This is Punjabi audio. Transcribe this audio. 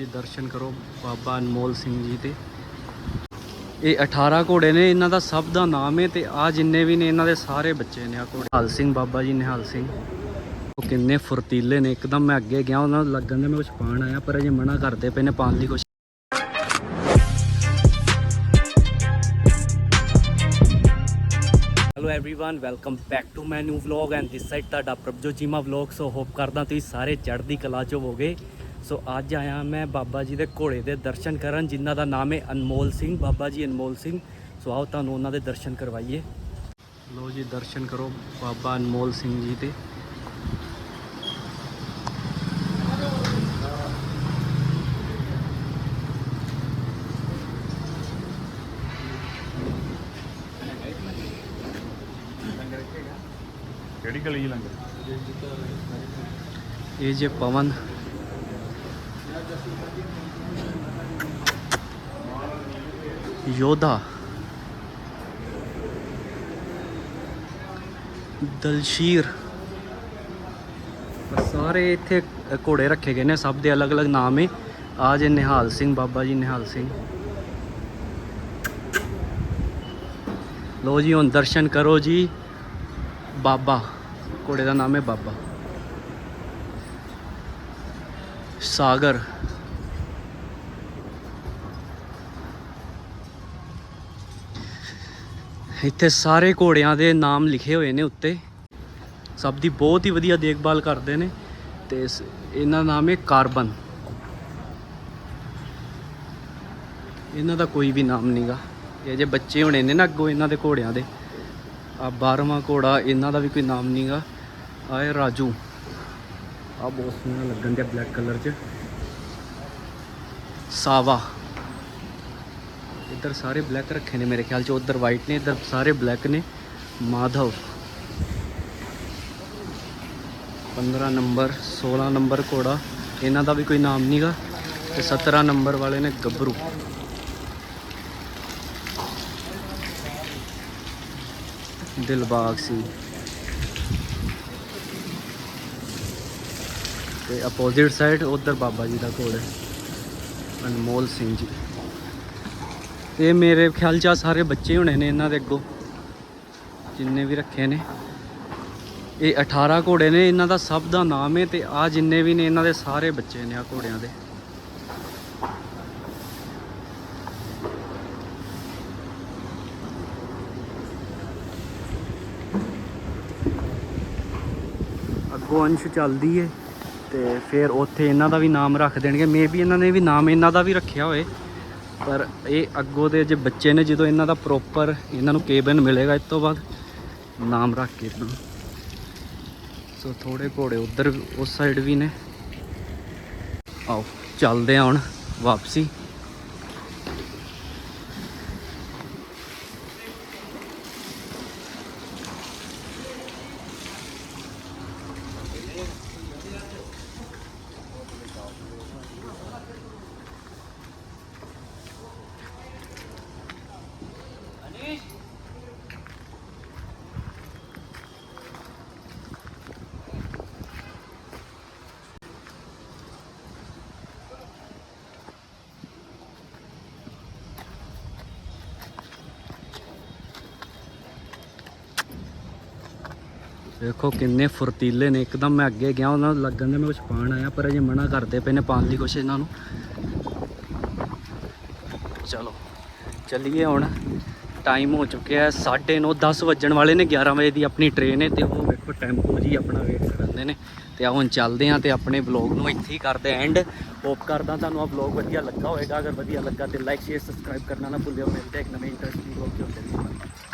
ਜੀ ਦਰਸ਼ਨ ਕਰੋ ਬਾਬਾ ਅਨਮੋਲ ਸਿੰਘ ਜੀ ਦੇ ਇਹ 18 ਘੋੜੇ ਨੇ ਇਹਨਾਂ ਦਾ ਸਭ ਦਾ ਨਾਮ ਹੈ ਤੇ ਆ ਜਿੰਨੇ ਵੀ ਨੇ ਇਹਨਾਂ ਦੇ ਸਾਰੇ ਬੱਚੇ ਨੇ ਆ ਘੋੜੇ ਨਿਹਾਲ ਸਿੰਘ ਬਾਬਾ ਜੀ ਨਿਹਾਲ ਸਿੰਘ ਉਹ ਕਿੰਨੇ ਫੁਰਤੀਲੇ ਨੇ ਇੱਕਦਮ ਮੈਂ ਅੱਗੇ ਗਿਆ ਉਹਨਾਂ ਨੂੰ ਲੱਗਣ ਦੇ ਮੈਂ ਕੁਝ ਪਾਣ ਆਇਆ ਪਰ ਅਜੇ ਮਨਾ ਕਰਦੇ ਪਏ ਨੇ ਪਾਣ ਦੀ ਕੋਸ਼ਿਸ਼ hello everyone welcome back to my new vlog and this side ਤੁਹਾਡਾ Prabhjot Cheema vlog so hope ਕਰਦਾ ਤੁਸੀਂ ਸਾਰੇ ਚੜ੍ਹਦੀ ਕਲਾ ਚ ਹੋਵੋਗੇ ਸੋ ਅੱਜ ਆਇਆ ਮੈਂ ਬਾਬਾ ਜੀ ਦੇ ਘੋੜੇ ਦੇ ਦਰਸ਼ਨ ਕਰਨ ਜਿਨ੍ਹਾਂ ਦਾ ਨਾਮ ਹੈ ਅਨਮੋਲ ਸਿੰਘ। ਬਾਬਾ ਜੀ ਅਨਮੋਲ ਸਿੰਘ ਸੋ ਆਓ ਤੁਹਾਨੂੰ ਉਹਨਾਂ ਦੇ ਦਰਸ਼ਨ ਕਰਵਾਈਏ। ਲੋ ਜੀ ਦਰਸ਼ਨ ਕਰੋ ਬਾਬਾ ਅਨਮੋਲ ਸਿੰਘ ਜੀ ਦੇ। ਕਿਹੜੀ ਗਲੀ ਲੰਗਰ ਇਹ ਜੇ ਪਵਨ ਯੋਧਾ। ਦਲਸ਼ੀਰ। ਸਾਰੇ ਇੱਥੇ ਘੋੜੇ ਰੱਖੇ ਗਏ ਨੇ, ਸਭ ਦੇ ਅਲੱਗ-ਅਲੱਗ ਨਾਮ ਹੈ ਆ ਜੇ ਨਿਹਾਲ ਸਿੰਘ, ਬਾਬਾ ਜੀ ਨਿਹਾਲ ਸਿੰਘ। ਲੋ ਜੀ, ਹੁਣ ਦਰਸ਼ਨ ਕਰੋ ਜੀ। ਬਾਬਾ, ਘੋੜੇ ਦਾ ਨਾਮ ਹੈ ਬਾਬਾ। ਸਾਗਰ। ਇੱਥੇ ਸਾਰੇ ਘੋੜਿਆਂ ਦੇ ਨਾਮ ਲਿਖੇ ਹੋਏ ਨੇ ਉੱਤੇ। ਸਭ ਦੀ ਬਹੁਤ ਹੀ ਵਧੀਆ ਦੇਖਭਾਲ ਕਰਦੇ ਨੇ ਤੇ ਇਹਨਾਂ ਦਾ ਨਾਮ ਹੈ ਕਾਰਬਨ। ਇਹਨਾਂ ਦਾ ਕੋਈ ਵੀ ਨਾਮ ਨਹੀਂਗਾ ਇਹ ਜੇ ਬੱਚੇ ਹੋਣੇ ਨੇ ਨਾ ਅੱਗੋਂ ਇਹਨਾਂ ਦੇ ਘੋੜਿਆਂ ਦੇ। ਆ 12ਵਾਂ ਘੋੜਾ, ਇਹਨਾਂ ਦਾ ਵੀ ਕੋਈ ਨਾਮ ਨਹੀਂਗਾ ਆ ਇਹ ਰਾਜੂ। ਆ ਬਹੁਤ ਸੋਹਣਾ ਲੱਗਣ ਦਿਆ ਬਲੈਕ ਕਲਰ 'ਚ। ਸਾਵਾ। ਇੱਧਰ ਸਾਰੇ ਬਲੈਕ ਰੱਖੇ ਨੇ ਮੇਰੇ ਖਿਆਲ 'ਚ, ਉੱਧਰ ਵਾਈਟ ਨੇ, ਇੱਧਰ ਸਾਰੇ ਬਲੈਕ ਨੇ। ਮਾਧਵ। 15 ਨੰਬਰ 16 ਨੰਬਰ ਘੋੜਾ। ਇਹਨਾਂ ਦਾ ਵੀ ਕੋਈ ਨਾਮ ਨਹੀਂਗਾ ਤੇ 17 ਨੰਬਰ ਵਾਲੇ ਨੇ ਗੱਭਰੂ। ਦਿਲਬਾਗ ਸੀ। ਤੇ ਆਪੋਜ਼ਿਟ ਸਾਈਡ ਉਧਰ ਬਾਬਾ ਜੀ ਦਾ ਘੋੜਾ ਹੈ। ਅਨਮੋਲ ਸਿੰਘ ਜੀ। ਇਹ ਮੇਰੇ ਖਿਆਲ ਚ ਆਹ ਸਾਰੇ ਬੱਚੇ ਹੋਣੇ ਨੇ ਇਹਨਾਂ ਦੇ ਅੱਗੋਂ, ਜਿੰਨੇ ਵੀ ਰੱਖੇ ਨੇ। ਇਹ 18 ਘੋੜੇ ਨੇ, ਇਹਨਾਂ ਦਾ ਸਭ ਦਾ ਨਾਮ ਹੈ ਤੇ ਆ ਜਿੰਨੇ ਵੀ ਨੇ, ਇਹਨਾਂ ਦੇ ਸਾਰੇ ਬੱਚੇ ਨੇ ਆ ਘੋੜਿਆਂ ਦੇ। ਅੱਗੋਂ ਅੰਸ਼ ਚੱਲਦੀ ਏ ਤੇ ਫਿਰ ਉੱਥੇ ਇਹਨਾਂ ਦਾ ਵੀ ਨਾਮ ਰੱਖ ਦੇਣਗੇ। ਮੇ ਵੀ ਇਹਨਾਂ ਨੇ ਵੀ ਨਾਮ, ਇਹਨਾਂ ਦਾ ਵੀ ਰੱਖਿਆ ਹੋਏ। ਪਰ ਇਹ ਅੱਗੋਂ ਦੇ ਜੇ ਬੱਚੇ ਨੇ, ਜਦੋਂ ਇਹਨਾਂ ਦਾ ਪ੍ਰੋਪਰ ਇਹਨਾਂ ਨੂੰ ਕੇਬਨ ਮਿਲੇਗਾ, ਇਸ ਤੋਂ ਬਾਅਦ ਨਾਮ ਰੱਖ ਕੇ ਇਹਨਾਂ ਨੂੰ। ਸੋ ਥੋੜੇ ਘੋੜੇ ਉਧਰ ਉਸ ਸਾਈਡ ਵੀ ਨੇ ਆਓ, ਚੱਲਦੇ ਆ ਹੁਣ ਵਾਪਸੀ ਵੇਖੋ ਕਿੰਨੇ ਫੁਰਤੀਲੇ ਨੇ, ਇੱਕਦਮ ਮੈਂ ਅੱਗੇ ਗਿਆ, ਉਹਨਾਂ ਨੂੰ ਲੱਗਣ ਦੇ ਮੈਂ ਕੁਝ ਪਾਣ ਆਇਆ, ਪਰ ਅਜੇ ਮਨਾ ਕਰਦੇ ਪਏ ਨੇ ਪਾਣ ਦੀ ਕੋਸ਼ਿਸ਼ ਇਹਨਾਂ ਨੂੰ। ਚਲੋ, ਚੱਲੀਏ ਹੁਣ। ਟਾਈਮ ਹੋ ਚੁੱਕਿਆ ਹੈ 9:30 10 ਵੱਜਣ ਵਾਲੇ ਨੇ 11 ਵਜੇ ਦੀ ਆਪਣੀ ਟ੍ਰੇਨ ਹੈ ਤੇ ਉਹ ਵੇਖੋ ਟੈਂਪੋ ਜੀ ਆਪਣਾ ਵੇਟ ਕਰਦੇ ਨੇ। ਤੇ ਆ ਹੁਣ ਚੱਲਦੇ ਆ ਤੇ ਆਪਣੇ ਵਲੌਗ ਨੂੰ ਇੱਥੇ ਹੀ ਕਰਦੇ ਐਂਡ ਹੋਪ ਕਰਦਾ ਤੁਹਾਨੂੰ ਆ ਵਲੌਗ ਵਧੀਆ ਲੱਗਾ ਹੋਵੇਗਾ, ਅਗਰ ਵਧੀਆ ਲੱਗਾ ਤੇ ਲਾਈਕ ਸ਼ੇਅਰ ਸਬਸਕ੍ਰਾਈਬ ਕਰਨਾ ਨਾ ਭੁੱਲਿਓ, ਮਿਲਦੇ ਇੱਕ ਨਵੇਂ ਇੰਟਰਸਟਿੰਗ ਵਲੌਗ ਚ ਹੁੰਦੇ